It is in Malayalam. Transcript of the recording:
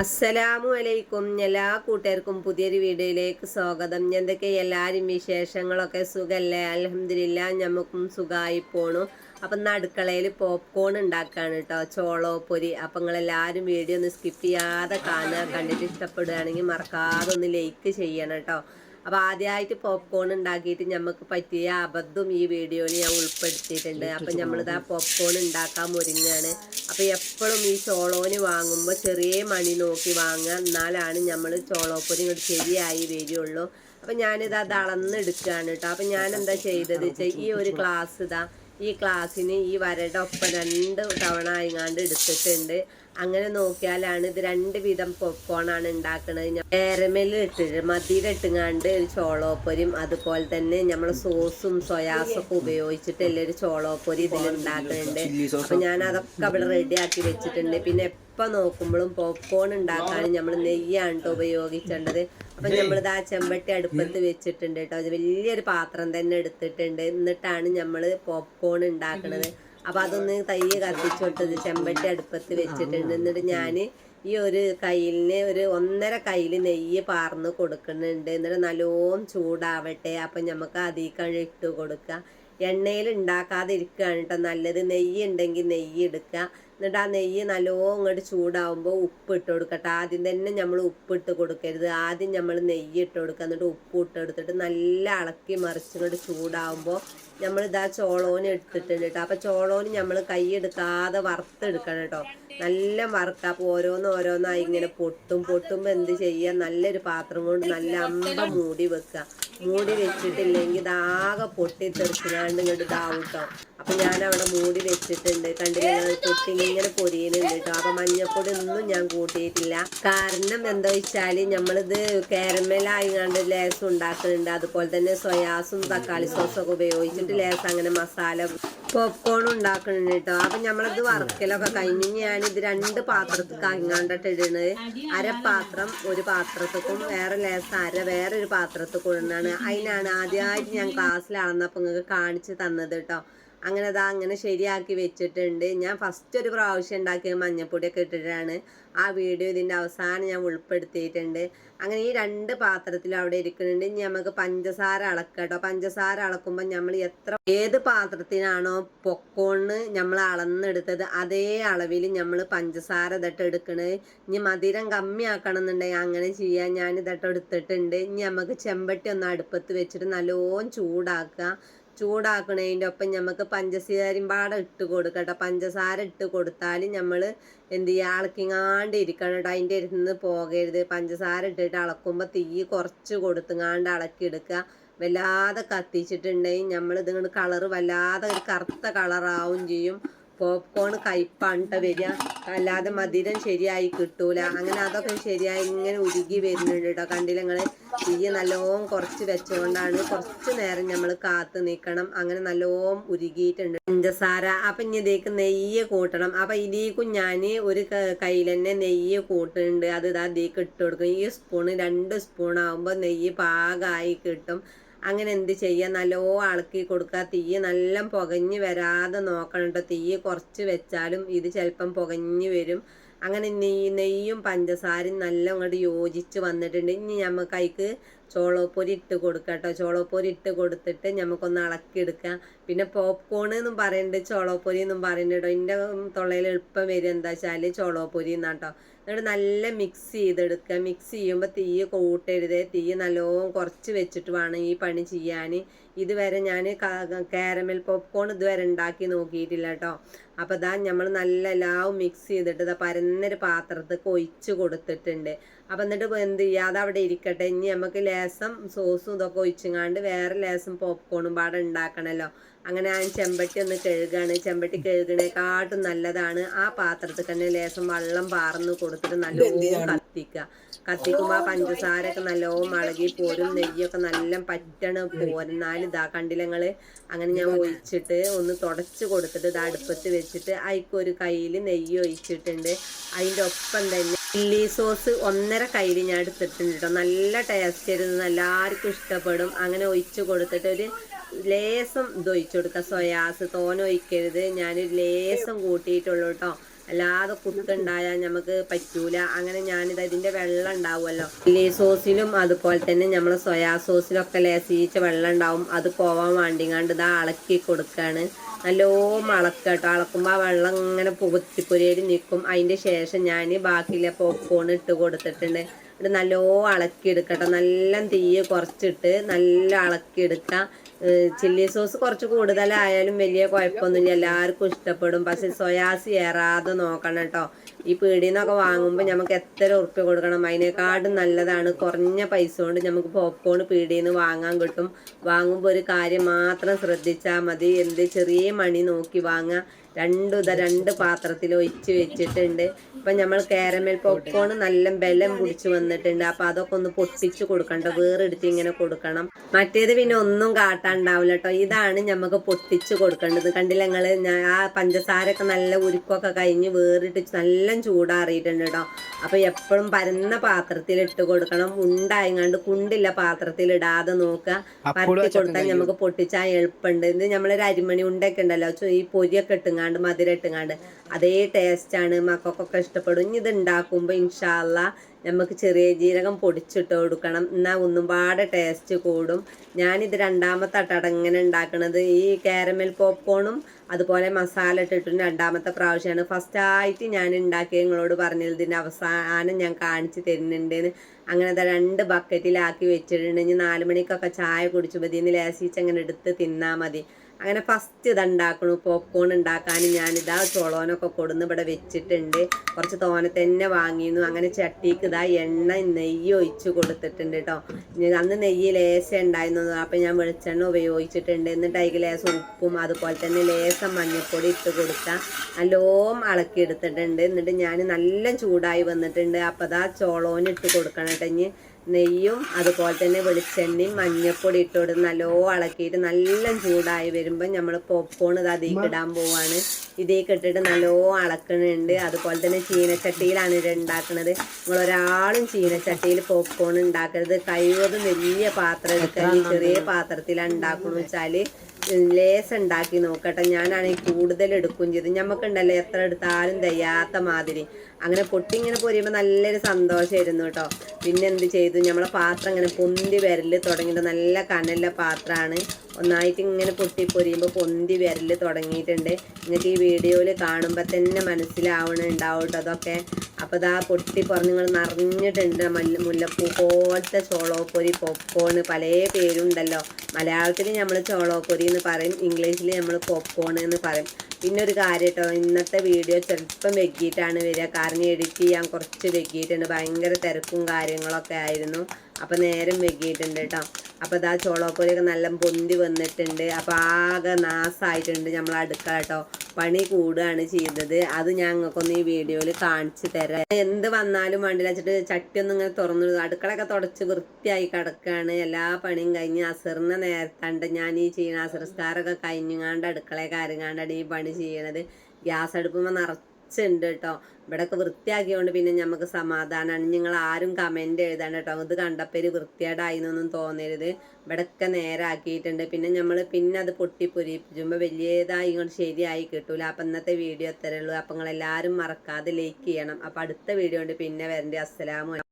അസ്സലാമു അലൈക്കും എല്ലാ കൂട്ടുകാർക്കും പുതിയൊരു വീഡിയോയിലേക്ക് സ്വാഗതം. എന്തൊക്കെ എല്ലാവരും വിശേഷങ്ങളൊക്കെ സുഖല്ലേ? അലഹമില്ല നമുക്കും സുഖമായി പോണു. അപ്പം ഇന്ന് അടുക്കളയിൽ പോപ്കോൺ ഉണ്ടാക്കുകയാണ് കേട്ടോ ചോളോപ്പൊരി അപ്പം നിങ്ങളെല്ലാവരും വീഡിയോ ഒന്ന് സ്കിപ്പ് ചെയ്യാതെ കാണുക. കണ്ടിട്ട് ഇഷ്ടപ്പെടുകയാണെങ്കിൽ മറക്കാതെ ഒന്ന് ലൈക്ക് ചെയ്യണം കേട്ടോ അപ്പോൾ ആദ്യമായിട്ട് പോപ്കോൺ ഉണ്ടാക്കിയിട്ട് നമുക്ക് പറ്റിയ അബദ്ധം ഈ വീഡിയോയിൽ ഞാൻ ഉൾപ്പെടുത്തിയിട്ടുണ്ട്. അപ്പം ആ പോപ്കോൺ ഉണ്ടാക്കാൻ ഒരുങ്ങാണ്. അപ്പോൾ എപ്പോഴും ഈ ചോളോന് വാങ്ങുമ്പോൾ ചെറിയ മണി നോക്കി വാങ്ങുക എന്നാലാണ് നമ്മൾ ചോളോപ്പൊരി ഇങ്ങോട്ട് ശരിയായി വരികയുള്ളൂ അപ്പം ഞാനിത് അത് അളന്നെടുക്കുകയാണ് കേട്ടോ അപ്പം ഞാൻ എന്താ ചെയ്തത് വെച്ചാൽ ഈ ഒരു ഗ്ലാസ് ഇതാ ഈ ക്ലാസ്സിന് ഈ വരയുടെ ഒപ്പം രണ്ട് തവണ ആയിങ്ങാണ്ട് എടുത്തിട്ടുണ്ട്. അങ്ങനെ നോക്കിയാലാണ് ഇത് രണ്ട് വിധം പോപ്കോണാണ് ഉണ്ടാക്കുന്നത് ഏരമേൽ ഇട്ടിട്ട് മതിയിൽ ഇട്ടുങ്ങാണ്ട് ഒരു ചോളോപ്പൊരിയും അതുപോലെ തന്നെ നമ്മൾ സോസും സൊയാസും ഒക്കെ ഉപയോഗിച്ചിട്ടല്ലേ ഒരു ചോളോപ്പൊരി ഇതിൽ ഉണ്ടാക്കുന്നുണ്ട് അപ്പൊ ഞാൻ അതൊക്കെ അവിടെ റെഡി ആക്കി വെച്ചിട്ടുണ്ട്. പിന്നെ എപ്പോൾ നോക്കുമ്പോഴും പോപ്കോൺ ഉണ്ടാക്കാൻ നമ്മൾ നെയ്യാണ് കേട്ടോ ഉപയോഗിക്കേണ്ടത് അപ്പൊ നമ്മളിത് ആ ചെമ്പട്ടി അടുപ്പത്ത് വെച്ചിട്ടുണ്ട് കേട്ടോ അത് വലിയൊരു പാത്രം തന്നെ എടുത്തിട്ടുണ്ട്. എന്നിട്ടാണ് നമ്മൾ പോപ്കോൺ ഉണ്ടാക്കുന്നത് അപ്പൊ അതൊന്ന് തൈ കത്തിച്ചോട്ടത് ചെമ്പട്ടി അടുപ്പത്ത് വെച്ചിട്ടുണ്ട്. എന്നിട്ട് ഞാൻ ഈ ഒരു കയ്യിലിന് ഒരു ഒന്നര കയ്യിൽ നെയ്യ് പാർന്ന് കൊടുക്കുന്നുണ്ട്. എന്നിട്ട് നല്ലോണം ചൂടാവട്ടെ. അപ്പം നമുക്ക് അതിക്കാണ് ഇട്ട് കൊടുക്കാം. എണ്ണയിൽ ഉണ്ടാക്കാതെ ഇരിക്കുകയാണ് കേട്ടോ നല്ലത്. നെയ്യ് ഉണ്ടെങ്കിൽ നെയ്യ് എടുക്കുക എന്നിട്ട് ആ നെയ്യ് നല്ലോണം ഇങ്ങോട്ട് ചൂടാവുമ്പോൾ ഉപ്പ് ഇട്ട് കൊടുക്കട്ടെ. ആദ്യം തന്നെ നമ്മൾ ഉപ്പ് ഇട്ട് കൊടുക്കരുത്. ആദ്യം നമ്മൾ നെയ്യ് ഇട്ട് കൊടുക്കുക. എന്നിട്ട് ഉപ്പ് ഇട്ട് കൊടുത്തിട്ട് നല്ല ഇളക്കി മറിച്ച് ഇങ്ങോട്ട് ചൂടാവുമ്പോൾ നമ്മൾ ഇതാ ചോളോന് എടുത്തിട്ടുണ്ട് കേട്ടോ. അപ്പം ചോളോന് നമ്മൾ കൈ എടുക്കാതെ വറുത്തെടുക്കണം കേട്ടോ. നല്ല വറുക്കുക അപ്പോൾ ഓരോന്ന് ഓരോന്നായി ഇങ്ങനെ പൊട്ടും. പൊട്ടുമ്പോൾ എന്ത് ചെയ്യുക നല്ലൊരു പാത്രം കൊണ്ട് നല്ല അമ്പ മൂടി വെക്കുക. മൂടി വെച്ചിട്ടില്ലെങ്കിൽ ഇതാകെ പൊട്ടി തെറിച്ചിനാണ്ട് ഇങ്ങോട്ട് ഇതാവും കേട്ടോ. അപ്പം ഞാൻ അവിടെ മൂടി വെച്ചിട്ടുണ്ട്. കണ്ടില്ല പൊട്ടി ഇങ്ങനെ പൊരിയുന്നുണ്ട് കേട്ടോ അപ്പം മഞ്ഞപ്പൊടി ഒന്നും ഞാൻ കൂട്ടിയിട്ടില്ല. കാരണം എന്താ വെച്ചാൽ നമ്മളിത് കാരമലായിങ്ങാണ്ട് ലേസ് ഉണ്ടാക്കുന്നുണ്ട്. അതുപോലെ തന്നെ സോയാസും തക്കാളി സോസും ഒക്കെ ഉപയോഗിച്ചിട്ട് ലേസ് അങ്ങനെ മസാല പോപ്കോൺ ഉണ്ടാക്കുന്നുണ്ട് കേട്ടോ അപ്പം നമ്മളത് വറക്കലൊക്കെ കഴിഞ്ഞ് ഞാൻ ഇത് രണ്ട് പാത്രത്തിൽ അങ്ങാണ്ടിട്ട് ഇടുന്നത് അര പാത്രം ഒരു പാത്രത്തിക്കും വേറെ ലേസ് അര വേറെ ഒരു പാത്രത്തിൽ കൊണ്ടാണ് അതിനാണ് ആദ്യമായിട്ട് ഞാൻ ക്ലാസ്സിൽ അളന്നപ്പോൾ നിങ്ങൾക്ക് കാണിച്ചു തന്നത് കേട്ടോ അങ്ങനെ അതാ അങ്ങനെ ശരിയാക്കി വെച്ചിട്ടുണ്ട്. ഞാൻ ഫസ്റ്റ് ഒരു പ്രാവശ്യം ഉണ്ടാക്കിയ മഞ്ഞപ്പൊടിയൊക്കെ ഇട്ടിട്ടാണ് ആ വീഡിയോ ഇതിന്റെ അവസാനം ഞാൻ ഉൾപ്പെടുത്തിയിട്ടുണ്ട്. അങ്ങനെ ഈ രണ്ട് പാത്രത്തിലും അവിടെ ഇരിക്കുന്നുണ്ട്. ഇനി നമുക്ക് പഞ്ചസാര അളക്കട്ടോ. പഞ്ചസാര അളക്കുമ്പോൾ നമ്മൾ എത്ര ഏത് പാത്രത്തിനാണോ പൊക്കോണ് നമ്മൾ അളന്നെടുത്തത് അതേ അളവിൽ നമ്മൾ പഞ്ചസാര ഇതട്ട് എടുക്കണത് ഇനി മധുരം കമ്മിയാക്കണം എന്നുണ്ടെങ്കിൽ അങ്ങനെ ചെയ്യാൻ ഞാൻ ഇതട്ട് എടുത്തിട്ടുണ്ട്. ഇനി നമുക്ക് ചെമ്പട്ടി ഒന്ന് അടുപ്പത്ത് വെച്ചിട്ട് നല്ലോണം ചൂടാക്കുക. ചൂടാക്കണതിന്റെ ഒപ്പം നമുക്ക് പഞ്ചസാരയും പാടെ ഇട്ട് കൊടുക്കട്ടെ പഞ്ചസാര ഇട്ട് കൊടുത്താൽ നമ്മൾ എന്ത് ചെയ്യുക ഇളക്കിങ്ങാണ്ട് ഇരിക്കണം കേട്ടോ അതിന്റെ അടുത്ത് പോകരുത്. പഞ്ചസാര ഇട്ടിട്ട് അളക്കുമ്പോൾ തീ കുറച്ച് കൊടുത്തുങ്ങാണ്ട് ഇളക്കിയെടുക്കുക വല്ലാതെ കത്തിച്ചിട്ടുണ്ടെങ്കിൽ നമ്മൾ ഇതിങ്ങോട്ട് കളറ് വല്ലാതെ ഒരു കറുത്ത കളറാവും ചെയ്യും. പോപ്കോൺ കയ്പാണ് വരിക. അല്ലാതെ മധുരം ശരിയായി കിട്ടൂല. അങ്ങനെ അതൊക്കെ ശരിയായി ഇങ്ങനെ ഉരുകി വരുന്നുണ്ട് കേട്ടോ കണ്ടില്ല നിങ്ങൾ തീ നല്ലോണം കുറച്ച് വെച്ചുകൊണ്ടാണ് കുറച്ച് നേരം നമ്മൾ കാത്ത് നിൽക്കണം അങ്ങനെ നല്ലോം ഉരുകിയിട്ടുണ്ട് പഞ്ചസാര. അപ്പം ഇനി ഇതേക്ക് നെയ്യ് കൂട്ടണം. അപ്പം ഇതിലേക്കും ഞാൻ ഒരു കയ്യിൽ തന്നെ നെയ്യ് കൂട്ടുന്നുണ്ട് അത് ഇതാ ഇതിലേക്ക് ഇട്ട് കൊടുക്കും. ഈ സ്പൂണ് രണ്ട് സ്പൂൺ ആകുമ്പോൾ നെയ്യ് പാകമായി കിട്ടും. അങ്ങനെ എന്ത് ചെയ്യുക നല്ലോ അളക്കി കൊടുക്കുക തീ നല്ല പുകഞ്ഞ് വരാതെ നോക്കണം തീ കുറച്ച് വെച്ചാലും ഇത് ചിലപ്പം പുകഞ്ഞ് വരും. അങ്ങനെ നെയ്യ് നെയ്യും പഞ്ചസാരയും നല്ല അങ്ങോട്ട് യോജിച്ച് വന്നിട്ടുണ്ട്. ഇനി നമുക്ക് അതിക്ക് ചോളോപ്പൊരി ഇട്ട് കൊടുക്കുക കേട്ടോ ചോളോപ്പൊരി ഇട്ട് കൊടുത്തിട്ട് നമുക്കൊന്ന് ഇളക്കിയെടുക്കുക പിന്നെ പോപ്കോൺ എന്നും പറയുന്നുണ്ട് ചോളോപ്പൊരി എന്നും പറയുന്നുണ്ട് കേട്ടോ എന്റെ തൊള്ളയിൽ എളുപ്പം വരും എന്താ വെച്ചാൽ ചോളോപ്പൊരി എന്നാട്ടോ എന്നിട്ട് നല്ല മിക്സ് ചെയ്തെടുക്കുക മിക്സ് ചെയ്യുമ്പോൾ തീ കൂട്ടരുത്. തീ നല്ലോണം കുറച്ച് വെച്ചിട്ട് വേണം ഈ പണി ചെയ്യാൻ ഇതുവരെ ഞാൻ കാരമൽ പോപ്കോൺ ഇതുവരെ ഉണ്ടാക്കി നോക്കിയിട്ടില്ല കേട്ടോ അപ്പോൾ ഇതാ നമ്മൾ നല്ല എല്ലാം മിക്സ് ചെയ്തിട്ട് ഇതാ പരന്നൊരു പാത്രത്തിൽ ഒഴിച്ച് കൊടുത്തിട്ടുണ്ട്. അപ്പം എന്നിട്ട് എന്ത് ചെയ്യുക അത് അവിടെ ഇരിക്കട്ടെ. ഇനി നമുക്ക് ലേസം സോസും ഇതൊക്കെ ഒഴിച്ചങ്ങാണ്ട് വേറെ ലേസം പോപ്കോണും പാടെ ഉണ്ടാക്കണമല്ലോ അങ്ങനെ ആ ചെമ്പട്ടി ഒന്ന് കഴുകാണ്. ചെമ്പട്ടി കഴുകണേക്കാട്ടും നല്ലതാണ്. ആ പാത്രത്തിൽ തന്നെ ലേശം വെള്ളം പാർന്ന് കൊടുത്തിട്ട് നല്ലോണം കത്തിക്കുക. കത്തിക്കുമ്പോൾ ആ പഞ്ചസാര ഒക്കെ നല്ലോണം മുളകി പോരും. നെയ്യൊക്കെ നല്ല പറ്റണ പോരുന്നാൽ ഇതാ കണ്ടിലങ്ങൾ. അങ്ങനെ ഞാൻ ഒഴിച്ചിട്ട് ഒന്ന് തുടച്ചു കൊടുത്തിട്ട് ഇത് അടുപ്പത്ത് വെച്ചിട്ട് അതിക്കൊരു കയ്യിൽ നെയ്യ് ഒഴിച്ചിട്ടുണ്ട്. അതിന്റെ ഒപ്പം തന്നെ ചില്ലി സോസ് ഒന്നര കയ്യിൽ ഞാൻ എടുത്തിട്ടുണ്ട് കേട്ടോ നല്ല ടേസ്റ്റ് ആയിരുന്നു. എല്ലാവർക്കും ഇഷ്ടപ്പെടും. അങ്ങനെ ഒഴിച്ച് കൊടുത്തിട്ട് ഒരു ലേസം ഇത് ഒഴിച്ചു കൊടുക്കുക സോയാസ് തോന ഒഴിക്കരുത്. ഞാൻ ലേസം കൂട്ടിയിട്ടുള്ളൂ കേട്ടോ അല്ലാതെ കുത്തുണ്ടായാൽ നമുക്ക് പറ്റൂല. അങ്ങനെ ഞാനിത് ഇതിന്റെ വെള്ളം ഉണ്ടാവുമല്ലോ. ചില്ലി സോസിലും അതുപോലെ തന്നെ നമ്മൾ സോയാ സോസിലൊക്കെ ലേസിച്ച വെള്ളം ഉണ്ടാവും. അത് പോവാൻ വേണ്ടിങ്ങാണ്ട് ഇതാ അളക്കി കൊടുക്കാണ്. നല്ലോ അളക്കുക കേട്ടോ. അളക്കുമ്പോൾ ആ വെള്ളം ഇങ്ങനെ പുകത്തിപ്പൊരിയിൽ നിൽക്കും. അതിന്റെ ശേഷം ഞാൻ ബാക്കിയിലെ പോപ്കോൺ ഇട്ട് കൊടുത്തിട്ടുണ്ട്. ഇത് നല്ലോ അളക്കിയെടുക്കട്ടെ. നല്ല തീയ് കുറച്ചിട്ട് നല്ല അളക്കിയെടുക്കുക ചില്ലി സോസ് കുറച്ച് കൂടുതലായാലും വലിയ കുഴപ്പമൊന്നുമില്ല. എല്ലാവർക്കും ഇഷ്ടപ്പെടും. പക്ഷെ സോയാസ് ഏറാതെ നോക്കണം കേട്ടോ. ഈ പീടിയിൽ വാങ്ങുമ്പോൾ നമുക്ക് എത്ര ഉറുപ്പ്യ കൊടുക്കണം? അതിനേക്കാട്ടും നല്ലതാണ്. കുറഞ്ഞ പൈസ കൊണ്ട് നമുക്ക് പോപ്കോൺ പീടിയിൽ നിന്ന് വാങ്ങാൻ കിട്ടും. വാങ്ങുമ്പോൾ ഒരു കാര്യം മാത്രം ശ്രദ്ധിച്ചാൽ മതി. എന്ത് ചെറിയ മണി നോക്കി വാങ്ങുക രണ്ടു ഇതാ രണ്ട് പാത്രത്തിൽ ഒഴിച്ച് വെച്ചിട്ടുണ്ട്. ഇപ്പം നമ്മൾ കാരമൽ പോപ്കോൺ നല്ല ബലം പിടിച്ച് വന്നിട്ടുണ്ട്. അപ്പം അതൊക്കെ ഒന്ന് പൊട്ടിച്ച് കൊടുക്കണ്ട. വേറെടുത്ത് ഇങ്ങനെ കൊടുക്കണം. മറ്റേത് പിന്നെ ഒന്നും കാട്ടാണ്ടാവില്ല കേട്ടോ. ഇതാണ് നമുക്ക് പൊട്ടിച്ച് കൊടുക്കേണ്ടത്. കണ്ടില്ല നിങ്ങൾ ആ പഞ്ചസാരൊക്കെ നല്ല ഉരുക്കൊക്കെ കഴിഞ്ഞ് വേറിട്ട് നല്ല ചൂടാറിയിട്ടുണ്ട് കേട്ടോ. അപ്പോൾ എപ്പോഴും പരന്ന പാത്രത്തിൽ ഇട്ട് കൊടുക്കണം. ഉണ്ടായങ്ങാണ്ട് കുണ്ടില്ല പാത്രത്തിൽ ഇടാതെ നോക്കുക. പരത്തി കൊടുത്താൽ നമുക്ക് പൊട്ടിച്ചാൽ എളുപ്പമുണ്ട്. ഇത് നമ്മളൊരു അരിമണി ഉണ്ടൊക്കെ ഉണ്ടല്ലോ. ഈ പൊരിയൊക്കെ ഇട്ടുങ്ങാണ്ട് മധുരം ഇട്ടങ്ങാണ്ട്. അതേ ടേസ്റ്റാണ് മക്കൾക്കൊക്കെ ഇഷ്ടപ്പെടും. ഇനി ഇത് ഉണ്ടാക്കുമ്പോൾ ഇൻഷാല്ല നമുക്ക് ചെറിയ ജീരകം പൊടിച്ചിട്ട് കൊടുക്കണം. എന്നാൽ ഒന്നും പാടെ ടേസ്റ്റ് കൂടും. ഞാനിത് രണ്ടാമത്തെ അട്ടട ഇങ്ങനെ ഉണ്ടാക്കണത് ഈ കാരമൽ പോപ്കോണും അതുപോലെ മസാല ഇട്ടിട്ടും രണ്ടാമത്തെ പ്രാവശ്യമാണ് ഫസ്റ്റായിട്ട് ഞാൻ ഉണ്ടാക്കി നിങ്ങളോട് പറഞ്ഞതിന്റെ അവസാനം ഞാൻ കാണിച്ച് തരുന്നുണ്ടെന്ന്. അങ്ങനെ രണ്ട് ബക്കറ്റിലാക്കി വെച്ചിട്ടുണ്ട്. ഇനി നാല് മണിക്കൊക്കെ ചായ കുടിച്ചു മതി ഇന്ന് ലേസിച്ച് അങ്ങനെ എടുത്ത് തിന്നാൽ മതി. അങ്ങനെ ഫസ്റ്റ് ഇത് ഉണ്ടാക്കണു പോപ്കോൺ ഉണ്ടാക്കാൻ ഞാനിതാ ചോളോനൊക്കെ കൊടുന്ന് ഇവിടെ വെച്ചിട്ടുണ്ട്. കുറച്ച് തോനെ തന്നെ വാങ്ങിയിരുന്നു. അങ്ങനെ ചട്ടിക്ക് ഇതാ എണ്ണ നെയ്യ് ഒഴിച്ച് കൊടുത്തിട്ടുണ്ട് കേട്ടോ അന്ന് നെയ്യ് ലേശം ഉണ്ടായിരുന്നു. അപ്പം ഞാൻ വെളിച്ചെണ്ണ ഉപയോഗിച്ചിട്ടുണ്ട്. എന്നിട്ട് അതിൽ ലേശം ഉപ്പും അതുപോലെ തന്നെ ലേശം മഞ്ഞൾപ്പൊടി ഇട്ട് കൊടുത്താൽ നല്ലോം ഇളക്കി എടുത്തിട്ടുണ്ട്. എന്നിട്ട് ഞാൻ നല്ല ചൂടായി വന്നിട്ടുണ്ട്. അപ്പം അതാ ചോളോന് ഇട്ട് കൊടുക്കണം കേട്ടോ ഇനി. നെയ്യും അതുപോലെ തന്നെ വെളിച്ചെണ്ണയും മഞ്ഞപ്പൊടി ഇട്ടോട് നല്ലോ ഇളക്കിയിട്ട് നല്ല ചൂടായി വരുമ്പോൾ നമ്മൾ പോപ്കോൺ ഇത് അതിലേക്ക് ഇടാൻ പോവാണ്. ഇതേ ഇട്ടിട്ട് നല്ലോ ഇളക്കണുണ്ട് അതുപോലെ തന്നെ ചീനച്ചട്ടിയിലാണ് ഇത് ഉണ്ടാക്കുന്നത് നിങ്ങൾ ഒരാളും ചീനച്ചട്ടിയിൽ പോപ്കോൺ ഉണ്ടാക്കരുത് കഴിവതും വലിയ പാത്രം എടുക്കാൻ ചെറിയ പാത്രത്തിലാണ് ഉണ്ടാക്കണമെന്ന് വെച്ചാൽ ലേസ് ഉണ്ടാക്കി നോക്കട്ടെ. ഞാനാണെങ്കിൽ കൂടുതൽ എടുക്കുകയും ചെയ്ത്. ഞമ്മക്കുണ്ടല്ലോ എത്ര എടുത്താലും തയ്യാത്ത മാതിരി. അങ്ങനെ പൊട്ടി ഇങ്ങനെ പൊരിയുമ്പോൾ നല്ലൊരു സന്തോഷമായിരുന്നു കേട്ടോ. പിന്നെ എന്ത് ചെയ്തു? നമ്മളെ പാത്രം ഇങ്ങനെ പൊന്തി വിരൽ തുടങ്ങിയിട്ട് നല്ല കനല്ല പാത്രമാണ്. ഒന്നായിട്ട് ഇങ്ങനെ പൊട്ടി പൊരിയുമ്പോൾ പൊന്തി വിരൽ തുടങ്ങിയിട്ടുണ്ട്. നിങ്ങൾക്ക് ഈ വീഡിയോയിൽ കാണുമ്പോൾ തന്നെ മനസ്സിലാവണുണ്ടാവും കേട്ടോ അതൊക്കെ. അപ്പോൾ ഇതാ പൊട്ടി നിങ്ങൾ നിറഞ്ഞിട്ടുണ്ട് മല്ല മുല്ലപ്പൂ പോലത്തെ ചോളോപ്പൊരി പോപ്കോണ് പല പേരുണ്ടല്ലോ. മലയാളത്തിൽ നമ്മൾ ചോളോപ്പൊരി എന്ന് പറയും ഇംഗ്ലീഷിൽ നമ്മൾ പോപ്കോൺ എന്ന് പറയും. പിന്നെ ഒരു കാര്യം കേട്ടോ ഇന്നത്തെ വീഡിയോ ചെറുപ്പം വെക്കിയിട്ടാണ് വരിക കാരണം എഡിറ്റ് ചെയ്യാൻ കുറച്ച് വെക്കിയിട്ടുണ്ട് ഭയങ്കര തിരക്കും കാര്യങ്ങളൊക്കെ ആയിരുന്നു. അപ്പോൾ നേരം വെക്കിയിട്ടുണ്ട് കേട്ടോ അപ്പോൾ ഇതാ ചോളോപ്പൊരിയൊക്കെ നല്ല പൊന്തി വന്നിട്ടുണ്ട്. അപ്പോൾ ആകെ നാസായിട്ടുണ്ട് നമ്മൾ അടുക്കള കേട്ടോ പണി കൂടുകയാണ് ചെയ്തത്. അത് ഞങ്ങൾക്കൊന്ന് ഈ വീഡിയോയിൽ കാണിച്ചു തരാം. എന്ത് വന്നാലും വേണ്ടില്ല. വെച്ചിട്ട് ചട്ടിയൊന്നും ഇങ്ങനെ തുറന്നു അടുക്കളയൊക്കെ തുടച്ച് വൃത്തിയായി കിടക്കുകയാണ് എല്ലാ പണിയും കഴിഞ്ഞ് അസറിനെ നേരത്തണ്ട് ഞാൻ ഈ ചെയ്യണ സംസ്കാരമൊക്കെ കഴിഞ്ഞുങ്ങാണ്ട് അടുക്കളയെ കാര്യങ്ങാണ്ടാണ് ഈ പണി ചെയ്യണത്. ഗ്യാസ് അടുപ്പുമ്പോൾ നിറച്ചുണ്ട് കേട്ടോ. ഇവിടെയൊക്കെ വൃത്തിയാക്കിയോണ്ട് പിന്നെ നമുക്ക് സമാധാനമാണ് നിങ്ങൾ ആരും കമന്റ് എഴുതാണ്ട് കേട്ടോ. ഇത് കണ്ടപ്പോൾ വൃത്തിയായിട്ടായി വൃത്തിയേടായിന്നൊന്നും തോന്നരുത്. ഇവിടെയൊക്കെ നേരാക്കിയിട്ടുണ്ട്. പിന്നെ നമ്മൾ പിന്നെ അത് പൊട്ടിപ്പൊരിപ്പിച്ചുമ്പോൾ വലിയതായി ഇങ്ങോട്ട് ശരിയായി കിട്ടൂല. അപ്പം ഇന്നത്തെ വീഡിയോ എത്രയുള്ളൂ അപ്പം നിങ്ങളെല്ലാവരും മറക്കാതെ ലൈക്ക് ചെയ്യണം. അപ്പം അടുത്ത വീഡിയോ കൊണ്ട് പിന്നെ വരണ്ടേ. അസ്സലാമു